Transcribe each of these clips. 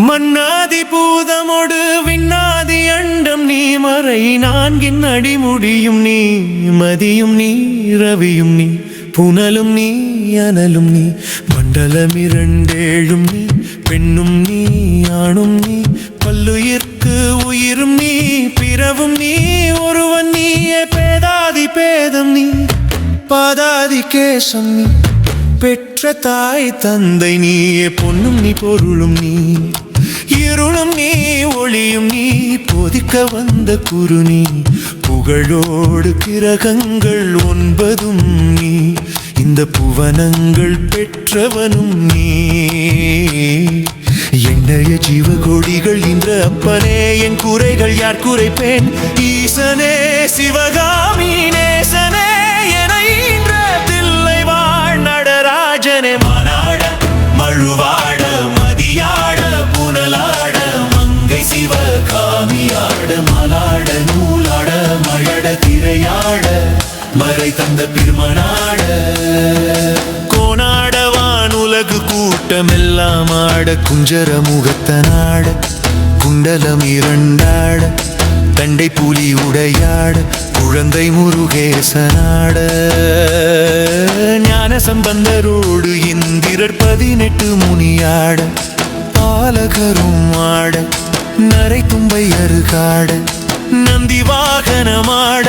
மன்னாதி பூதமொடு விண்ணாதி அண்டம் நீ மறை. நான்கின் அடிமுடியும் நீ மதியும் நீ ரவியும் நீ புனலும் நீ அனலும் நீ மண்டலம் இரண்டேழும் நீ பெண்ணும் நீ ஆணும் நீ பல்லுயிர்க்கு உயிரும் நீ பிறவும் நீ ஒருவன் நீயே பேதாதி பேதம் நீ பாதாதி கேசம் நீ பெற்ற தாய் தந்தை நீயே பொன்னும் நீ பொருளும் நீ. இருளும் நீ ஒளியும் நீ போதிக்க வந்த குரு நீ புகழோடு கிரகங்கள் ஒன்பதும் நீ இந்த புவனங்கள் பெற்றவனும் நீ. என்னைய ஜீவகோடிகள் இன்ற அப்பனே என் குறைகள் யார் குறைப்பேன்? ஈசனே சிவகாமி நேசனே என இன்ற தில்லை வாழ் நடராஜனே. மானாட மழுவாட சிவகாமியாட நூலாட மழட திரையாட மறை தந்த பெருமனாட கோனாட வானுலகு கூட்டமெல்லாம் ஆட குஞ்சர முகத்தனாட குண்டலம் இரண்டாட தண்டை புலி உடையாட குழந்தை முருகேசனாட. ஞான சம்பந்தரோடு இந்திரர் பதினெட்டு முனியாட பாலகரும் ஆட நரை தும்பை அருகாட நந்தி வாகனமாட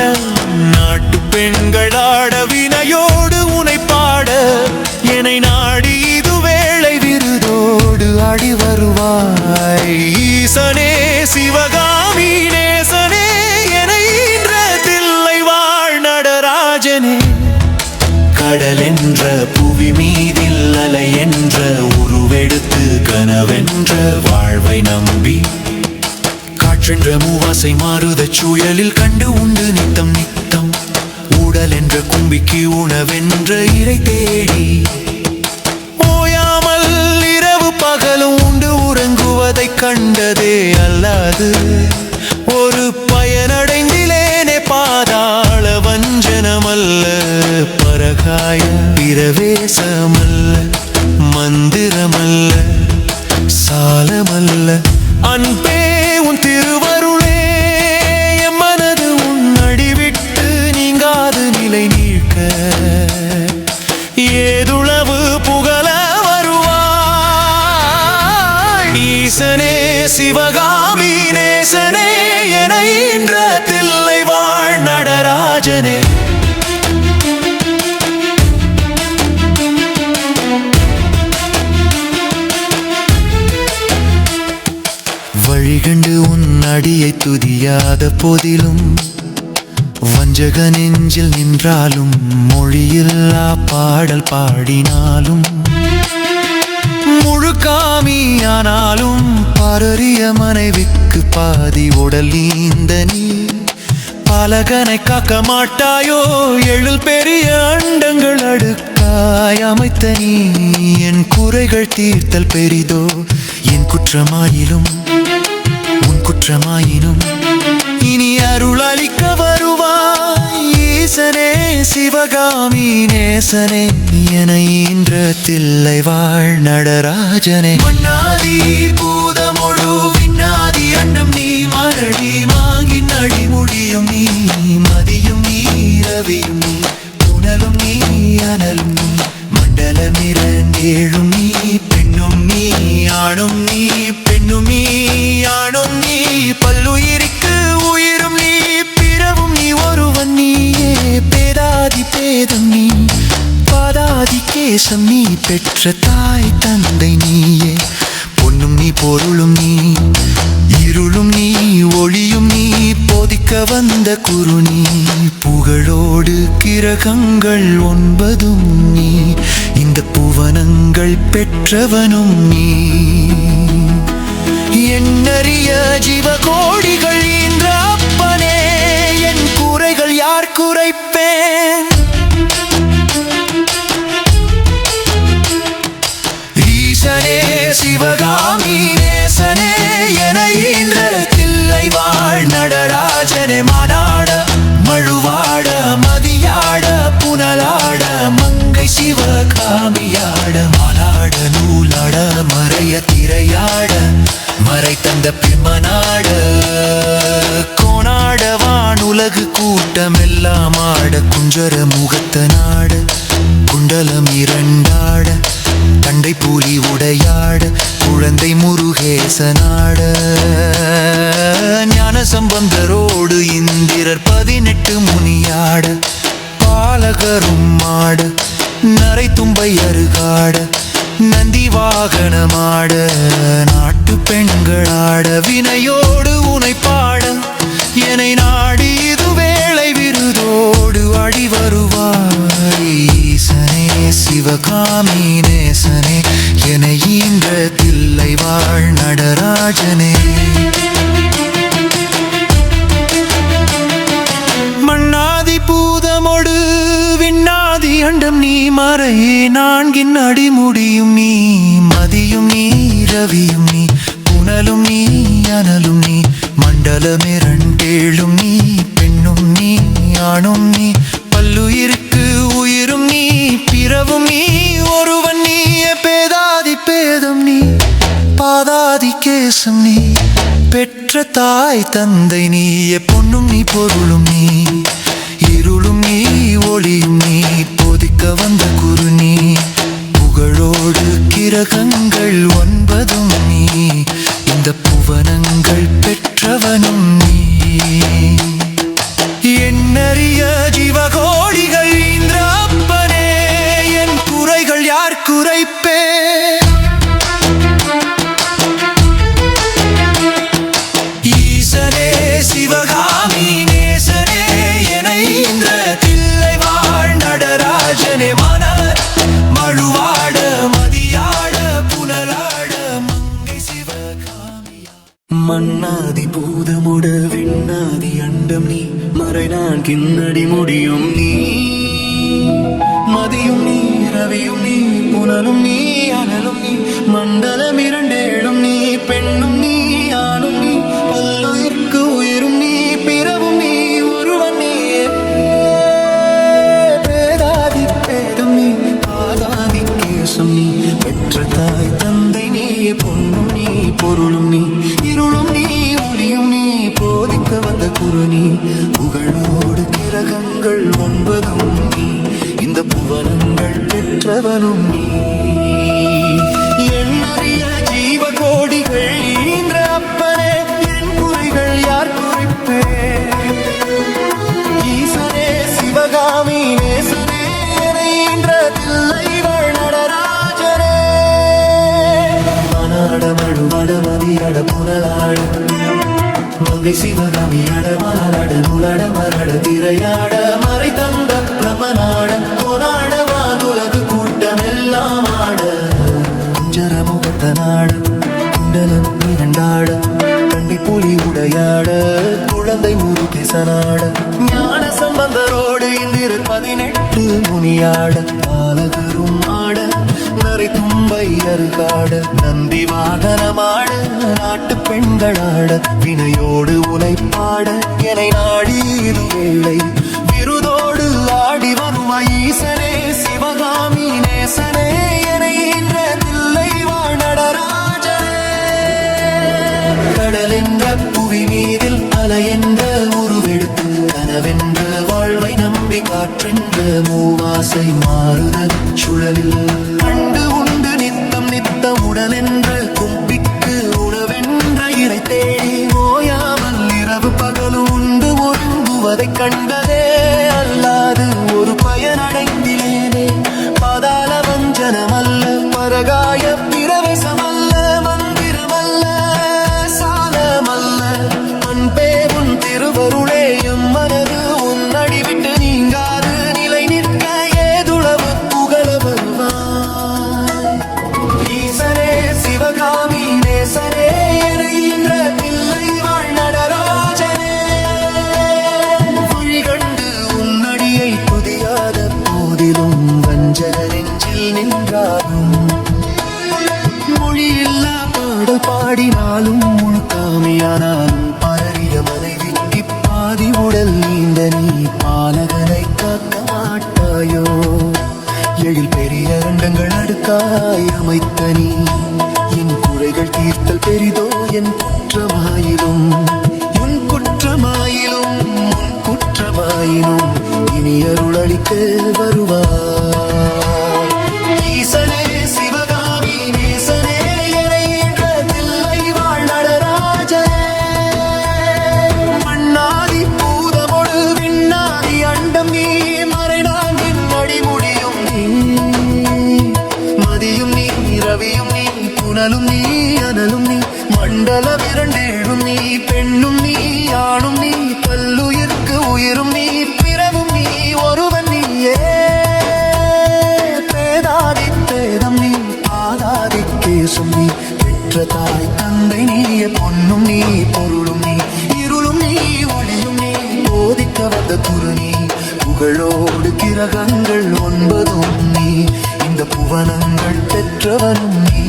நாட்டு பெண்களாட வினையோடு உனை பாட என்னை நாடி இது வேளை விருதோடு அடி வருவாய். ஈசனே சிவகாமி நேசனே என ஈன்ற தில்லை வாழ் நடராஜனே. கடல் என்ற புவி மீதில் அலை என்ற உருவெடுத்து கனவென்ற வாழ்வை நம்பி காற்றென்ற மூவாசை மாறுத சூழலில் கண்டு உண்டு நித்தம் நித்தம். ஊடல் என்ற கும்பிக்கு உணவென்ற இறை தேடி. ஓயாமல் இரவு பகலும் உண்டு உறங்குவதை கண்டதே அல்லாது. ஒரு பயனடைந்திலேனே பாதாள வஞ்சனமல்ல. பரகாய பிரவேசமல்ல. மந்திரமல்ல. சாலமல்ல. அன்பே சிவகாமி நேசனே என இன்ற தில்லை வாழ் நடராஜனே. வழிகண்டு உன் அடியை துதியாத போதிலும் வஞ்சக நெஞ்சில் நின்றாலும் மொழியில்லா பாடல் பாடினாலும் ஒரு முழுக்காமியானாலும் பாரறிய மனைவிக்கு பாதி உடல் நீந்த நீ. பலகனை காக்க மாட்டாயோ எழில் பெரிய அண்டங்கள் அடுக்காய் அமைத்த நீ. என் குறைகள் தீர்த்தல் பெரிதோ என் குற்றமாயிலும் உன் குற்றமாயினும். இனி அருள் அளிக்க வருவாய். ஈசனே சிவகாமி நேசனே என ஈன்ற தில்லை வாழ் நடராஜனே. மன்னாதி பூதமுழு விண்ணாதி அண்ணம் நீ மரடி வாங்கி நடி முடியும் நீ மதியும் நீ ரவியும் நீ புனலும் நீ அனலும் நீ மண்டலம் இரண்டேழும் நீ பெண்ணும் நீ ஆணும் நீ பாதாதி கேசம் நீ பெற்ற தாய் தந்தை நீயே. பொன்னும் நீ பொருளும் நீ இருளும் நீ ஒளியும் நீ போதிக்க வந்த குரு நீ. புகழோடு கிரகங்கள் ஒன்பதும் நீ இந்த புவனங்கள் பெற்றவனும் நீ. என்னறிய ஜீவகோடிகள் பேதம் நீ பாதாதி கேசம் நீ பெற்ற தாய் தந்தை நீ பொண்ணும் நீ பொருளும் நீ இருளும் நீ ஒளியும் நீ போதிக்க வந்த குரு நீ புகழோடு கிரகங்கள் ஒன்பதும் நீ இந்த புவனங்கள் பெற்றவனும் நீ. மண்ணாதி பூதமுட விண்ணாதி அண்டம் நீ. மறை நான் கிண்ணடி முடியும் நீ. மதியும் நீ ரவியும் நீ புனலும் நீ அனலும் நீ. மண்டலம் நீ புகழோடு கிரகங்கள் ஒன்பதும் நீ இந்த புவனங்கள் பெற்றவனும் நீ. எண்ணறிய ஜீவ கோடிகள் ஈன்ற அப்பனே என் குறைகள் யார் குறிப்பே? ஈசனே சிவகாமி நேசனே நடராஜரே. மனாட மங்கை சிவகாமி அட மாலாட நுழட மரட திரையாட மறை தந்த பிரமநாட போராட வானுலகு கூட்டம் எல்லாம் ஆட. குஞ்சர முகத்த நாட குண்டலம் இரண்டாட கண்டி புலி உடையாட குழந்தை ஞான சம்பந்தரோடு இந்திரு பதினெட்டு முனியாட பாலகரும் ஆட. நரி தும்பை அருகாட நந்தி வாகனமாட நாட்டு பெண்களாட வினையோடு உழைப்பாட என நாடி இது வேளை விருதோடு ஆடி வரும் ஈசனே சிவகாமி நேசனே என தில்லை வாழ் கடல் என்ற புவி மீதில் அலை என்ற உருவெடுத்து கனவென்ற வாழ்வை நம்பி காற்றென்று மூவாசை மாறுதல் சுழலில். கண்டு உண்டு நித்தம் நித்தம் உடலென்று கும்பிக்கு உணவென்ற இறை தேடி ஓயாமல் இரவு பகல் உண்டு ஒழுங்குவதைக் கண்ட நெஞ்சில் நின்றாலும் மொழியில்லா பாடல் பாடினாலும் முழுக்காமையானாலும் பரவிய மனைவிக்கு பாதி உடல் நீந்த நீ பாலகனை காக்க மாட்டாயோ? எழில் பெரிய அண்டங்கள் அடுக்காய் அமைத்த நீ. என் குறைகள் தீர்த்தல் பெரிதோ என் குற்றமாயிலும். உன் குற்றமாயிலும் உன் குற்றமாயினும் இனி அருளளிக்க வருவார் மண்டல நீ பெண்ணும் நீ ஆணும் நீ பல்லுயிர்க்கு உயிரும் நீ பிறவும் நீ ஒருவன் நீயே. பேதாதி பேதம் நீ ஆதாதி கேசும் நீ பெற்ற தாய் தந்தை நீய பொன்னும் நீ பொருளும் நீ இருளும் நீ ஒளியும் நீ போதிக்க வந்த குரு நீ புகழோடு கிரகங்கள் ஒன்பதும் நீ இந்த புவனங்கள் பெற்றவனும் நீ.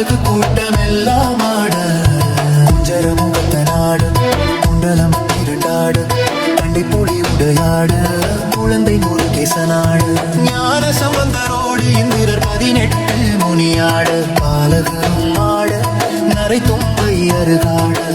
வானுலகு கூட்டமெல்லாம் ஆட. குஞ்சர முகத்த நாடு குண்டலம் இரண்டாட கண்டை புலி உடையாட குழந்தை முருகேசனாடு. ஞான சம்பந்தரோடு இந்திரர் பதினெட்டு முனியாடு. பாலகரும் ஆடு நரை தொம்பை அருகாடு.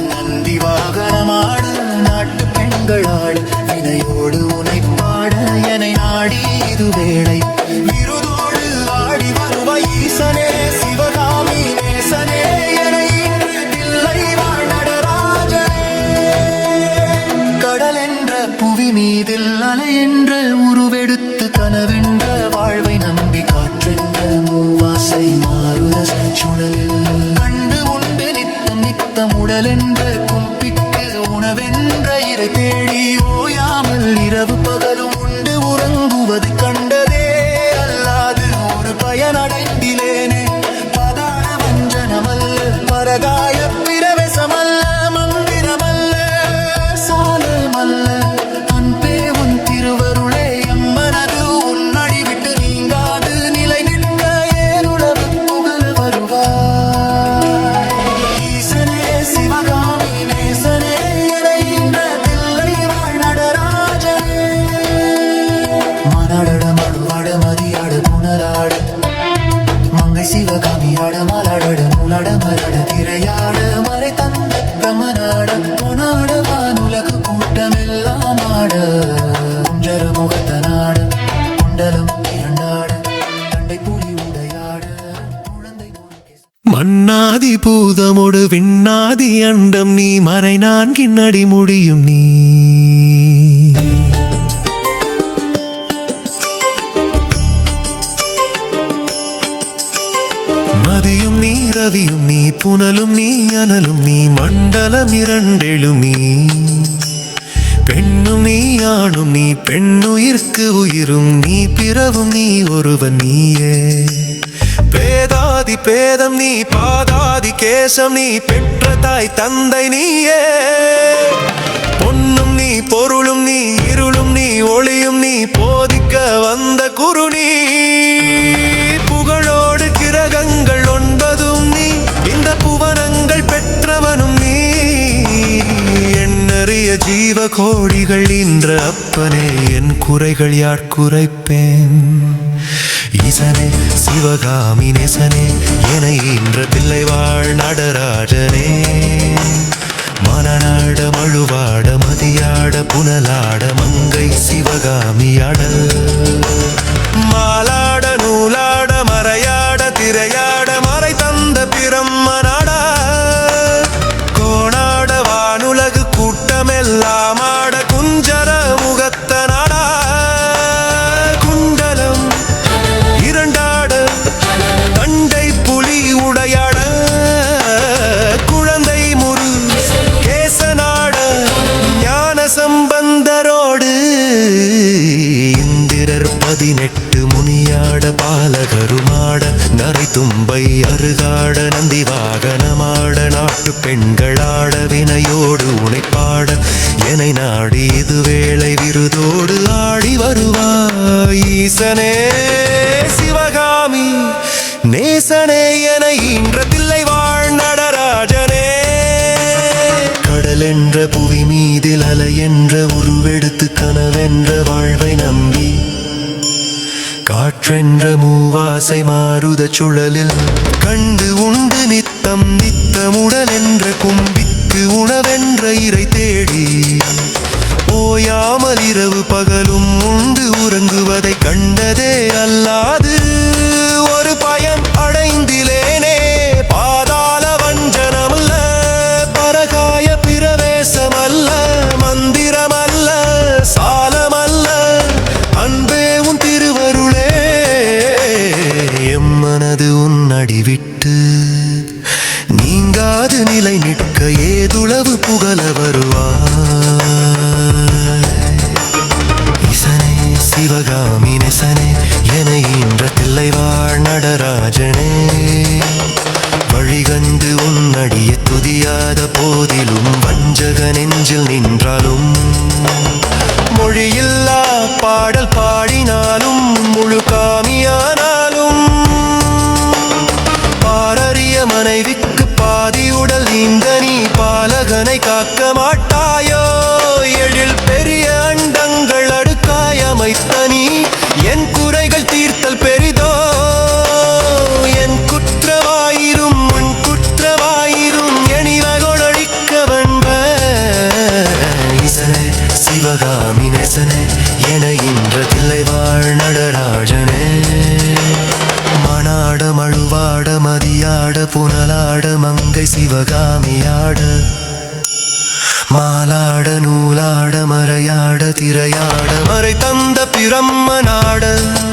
பரகாய அண்ணாதி மன்னாதி பூதமொடு விண்ணாதி அண்டம் நீ மறை நான்கின் அடி முடியும் நீ. மதியும் நீ ரவியும் நீ புனலும் நீ அனலும் நீ மண்டலம் இரண்டெழும் நீ. பெண்ணும் நீ ஆணும் நீ பெண்ணுயிர்க்கு உயிரும் நீ பிறவும் நீ ஒருவன் நீயே. பேதாதி பேதம் நீ பாதாதி கேசம் நீ பெற்ற தாய் தந்தை நீயே. பொன்னும் நீ பொருளும் நீ இருளும் நீ ஒளியும் நீ போதிக்க வந்த குரு நீ. புகழோடு கிரகங்கள் ஒன்பதும் நீ இந்த புவனங்கள் பெற்றவனும் நீ. எண்ணறிய ஜீவ கோடிகள் இன்ற அப்பனே என் குறைகள் யார் குறைப்பேன்? நேசனே சிவகாமி நேசனே என இன்ற பிள்ளை வாழ் நடராஜனே. மனநாட மழுவாட மதியாட புனலாட மங்கை சிவகாமியாட மாலாட நூலாட மறையாட திரையாட மறை தந்த பிரம்மனாடா. கோணாட வானுலகு கூட்டமெல்லாமா என்ற உருவெடுத்து கனவென்ற வாழ்வை நம்பி காற்றென்ற மூவாசை மாறுத சுழலில் கண்டு உண்டு நித்தம் நித்தமுடல் என்ற கும்பிக்கு உணவென்ற இறை தேடி ஓயாமல் இரவு பகலும் உண்டு உறங்குவதை கண்டதே அல்லாது ஒரு பா மனது உன் அடிவிட்டு நீங்காது நிலை நிற்க ஏதுளவு புகழ வருவார் நீ என் குறைகள் தீர்த்தல் பெரிதோ? என் குற்றவாயிரும் உன் குற்றவாயிரும் எணிவகொடழிக்க வந்த இசனே சிவகாமி நெசனே என இன்ற தில்லை வாழ் நடராஜனே. மணாட மழுவாட மதியாட புனலாட மங்கை சிவகாமியாட. மாலாட நூலாட மறையாட திரையாட மறை தந்த பிரம்மனாட நாடு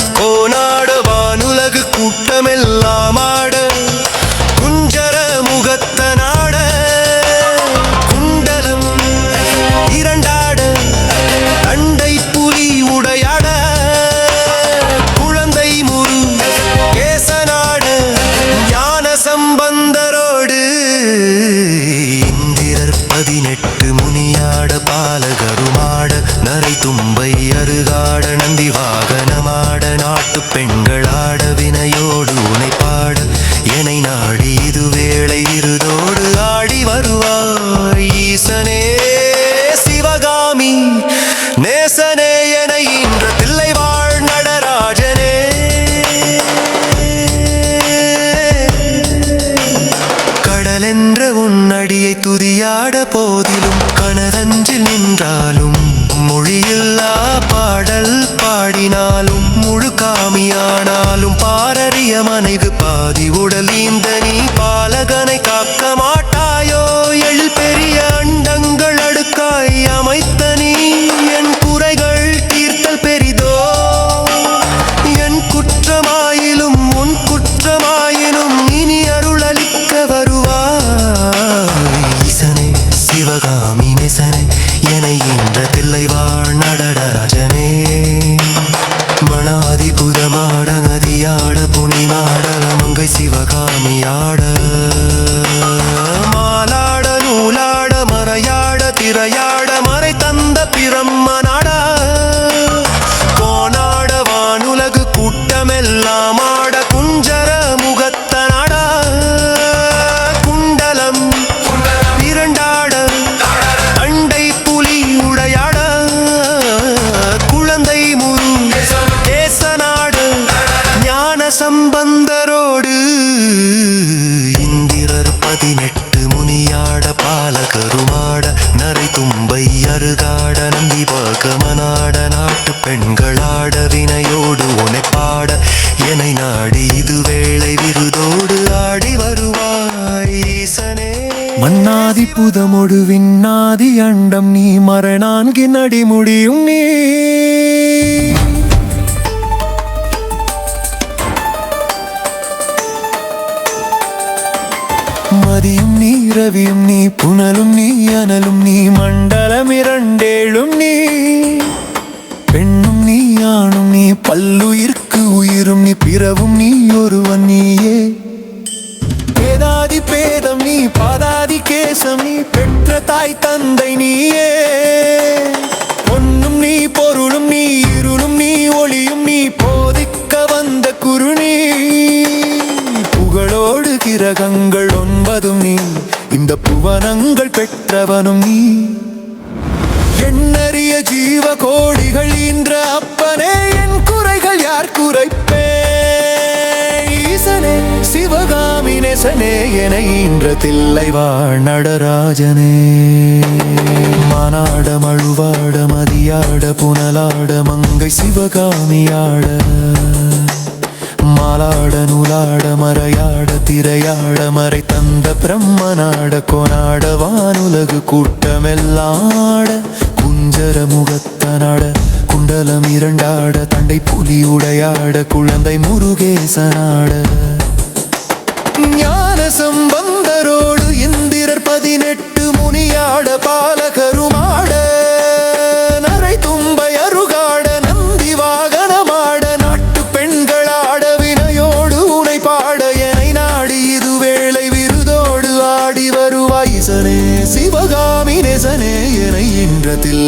நடியை துதியாட போதிலும் கணதஞ்சில் நின்றாலும் மொழியில்லா பாடல் பாடினாலும் முழு காமியானாலும் பாரறிய மனைவு பாதி உடல் இந்த நீ பாலகனை காக்க மாட்டாயோ சிவகாமியாட மன்னாதி புதமொடு விண்ணாதி அண்டம் நீ மரணான்கின் அடிமுடியும் நீ. மதியும் நீ ரவியும் நீ புனலும் நீ அனலும் நீ மண்டலம் இரண்டேழும் நீ. பெண்ணும் நீ ஆணும் நீ பல்லுயிர்க்கு உயிரும் நீ பிறவும் பாதி பேதம் நீ பாதாதி கேசம் நீ பெற்ற தாய் தந்தை நீயே. பொன்னும் நீ பொருளும் நீ இருளும் நீ ஒளியும் நீ போதிக்க வந்த குருணி புகழோடு கிரகங்கள் ஒன்பதும் நீ இந்த புவனங்கள் பெற்றவனும் நீ. எண்ணறிய ஜீவ கோடிகள் இன்ற அப்பனே என் குறைகள் யார் குறைப்பே? ஈசனே சிவகாமி நேசனே என ஈன்ற தில்லை நடராஜனே? மானாட மழுவாட மதியாட புனலாட மங்கை சிவகாமியாட. மாலாட நூலாட மறையாட திரையாட மறை தந்த பிரம்மனாட கொனாட வானுலகு கூட்டமெல்லாட. குஞ்சர முகத்தனாட குண்டலம் இரண்டாட தண்டை புலி உடையாட குழந்தை முருகேசனாட.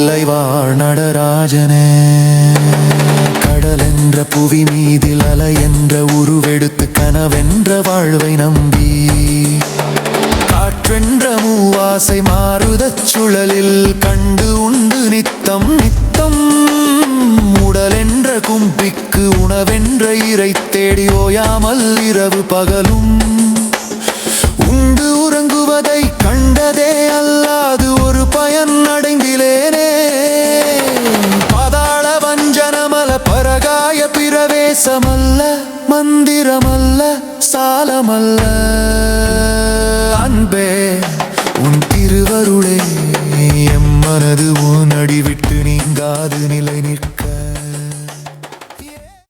இன்ற வாழ் நடராஜனே கடல் என்ற புவி மீதில் அலை என்ற உருவெடுத்து கனவென்ற வாழ்வை நம்பி காற்றென்ற மூவாசை மாறுதச் சுழலில் கண்டு உண்டு நித்தம் நித்தம். உடல் என்ற கும்பிக்கு உணவென்ற இறை தேடி ஓயாமல் இரவு பகலும் உண்டு உறங்குவதை பிரவேசமல்ல